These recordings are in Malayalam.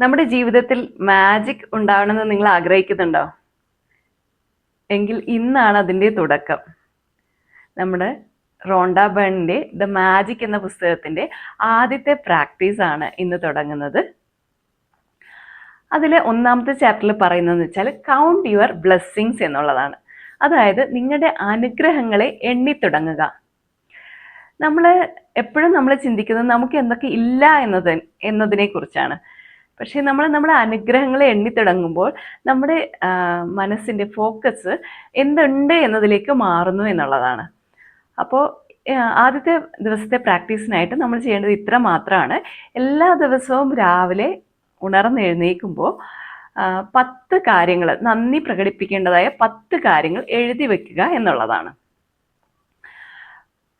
നമ്മുടെ ജീവിതത്തിൽ മാജിക് ഉണ്ടാവണമെന്ന് നിങ്ങൾ ആഗ്രഹിക്കുന്നുണ്ടോ? എങ്കിൽ ഇന്നാണ് അതിന്റെ തുടക്കം. നമ്മുടെ റോണ്ട ബേണിന്റെ ദ മാജിക് എന്ന പുസ്തകത്തിന്റെ ആദ്യത്തെ പ്രാക്ടീസ് ആണ് ഇന്ന് തുടങ്ങുന്നത്. അതിൽ ഒന്നാമത്തെ ചാപ്റ്ററിൽ പറയുന്നതെന്ന് വെച്ചാൽ കൗണ്ട് യുവർ ബ്ലെസ്സിങ്സ് എന്നുള്ളതാണ്. അതായത് നിങ്ങളുടെ അനുഗ്രഹങ്ങളെ എണ്ണി തുടങ്ങുക. നമ്മൾ എപ്പോഴും നമ്മൾ ചിന്തിക്കുന്നത് നമുക്ക് എന്തൊക്കെ ഇല്ല എന്നത് എന്നതിനെ കുറിച്ചാണ്. പക്ഷേ നമ്മൾ നമ്മുടെ അനുഗ്രഹങ്ങളെ എണ്ണി തുടങ്ങുമ്പോൾ നമ്മുടെ മനസ്സിന്റെ ഫോക്കസ് എന്തുണ്ട് എന്നതിലേക്ക് മാറുന്നു എന്നുള്ളതാണ്. അപ്പോൾ ആദ്യത്തെ ദിവസത്തെ പ്രാക്ടീസിനായിട്ട് നമ്മൾ ചെയ്യേണ്ടത് ഇത്ര മാത്രമാണ് എല്ലാ ദിവസവും രാവിലെ ഉണർന്നെഴുന്നേൽക്കുമ്പോൾ പത്ത് കാര്യങ്ങൾ നന്ദി പ്രകടിപ്പിക്കേണ്ടതായ പത്ത് കാര്യങ്ങൾ എഴുതി വയ്ക്കുക എന്നുള്ളതാണ്.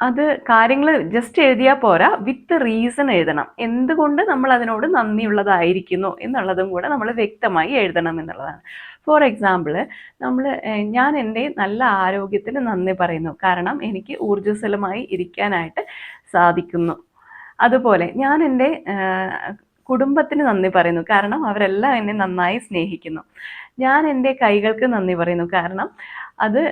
അത് കാര്യങ്ങൾ ജസ്റ്റ് എഴുതിയാൽ പോരാ. വിത്ത് റീസൺ എഴുതണം. എന്തുകൊണ്ട് നമ്മൾ അതിനോട് നന്ദിയുള്ളതായിരിക്കുന്നു എന്നുള്ളതും കൂടെ നമ്മൾ വ്യക്തമായി എഴുതണം എന്നുള്ളതാണ്. ഫോർ എക്സാമ്പിൾ നമ്മൾ ഞാൻ എന്റെ നല്ല ആരോഗ്യത്തിന് നന്ദി പറയുന്നു. കാരണം എനിക്ക് ഊർജസ്വലമായി ഇരിക്കാനായിട്ട് സാധിക്കുന്നു. അതുപോലെ ഞാൻ എന്റെ കുടുംബത്തിന് നന്ദി പറയുന്നു. കാരണം അവരെല്ലാം എന്നെ നന്നായി സ്നേഹിക്കുന്നു. ഞാൻ എന്റെ കൈകൾക്ക് നന്ദി പറയുന്നു. കാരണം അത്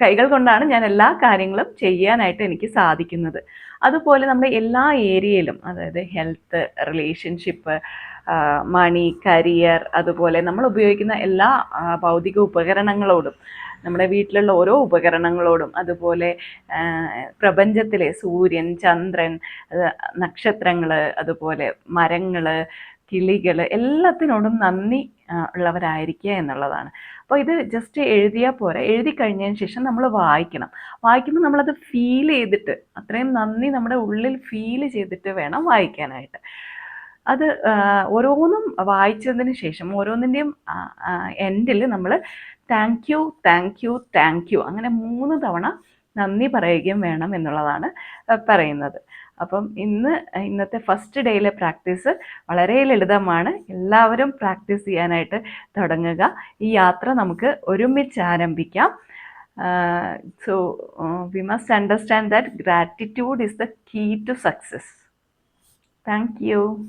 കൈകൾ കൊണ്ടാണ് ഞാൻ എല്ലാ കാര്യങ്ങളും ചെയ്യാനായിട്ട് എനിക്ക് സാധിക്കുന്നത്. അതുപോലെ നമ്മുടെ എല്ലാ ഏരിയയിലും അതായത് ഹെൽത്ത് റിലേഷൻഷിപ്പ് മണി കരിയർ അതുപോലെ നമ്മൾ ഉപയോഗിക്കുന്ന എല്ലാ ഭൗതിക ഉപകരണങ്ങളോടും നമ്മുടെ വീട്ടിലുള്ള ഓരോ ഉപകരണങ്ങളോടും അതുപോലെ പ്രപഞ്ചത്തിലെ സൂര്യൻ ചന്ദ്രൻ നക്ഷത്രങ്ങൾ അതുപോലെ മരങ്ങൾ കിളികൾ എല്ലാത്തിനോടും നന്ദി ഉള്ളവരായിരിക്കുക എന്നുള്ളതാണ്. അപ്പോൾ ഇത് ജസ്റ്റ് എഴുതിയാൽ പോരാ. എഴുതി കഴിഞ്ഞതിന് ശേഷം നമ്മൾ വായിക്കണം. വായിക്കുമ്പോൾ നമ്മളത് ഫീൽ ചെയ്തിട്ട് അത്രയും നന്ദി നമ്മുടെ ഉള്ളിൽ ഫീൽ ചെയ്തിട്ട് വേണം വായിക്കാനായിട്ട്. അത് ഓരോന്നും വായിച്ചതിന് ശേഷം ഓരോന്നിന്റെയും എൻഡിൽ നമ്മൾ thank you thank you thank you അങ്ങനെ മൂന്ന് തവണ നന്ദി പറയുകയും വേണം എന്നുള്ളതാണ് പറയുന്നത്. അപ്പം ഇന്ന് ഇന്നത്തെ ഫസ്റ്റ് ഡേയിലെ പ്രാക്ടീസ് വളരെ ലളിതമാണ്. എല്ലാവരും പ്രാക്ടീസ് ചെയ്യാനായിട്ട് തുടങ്ങുക. ഈ യാത്ര നമുക്ക് ഒരുമിച്ച് ആരംഭിക്കാം. So we must understand that gratitude is the key to success thank you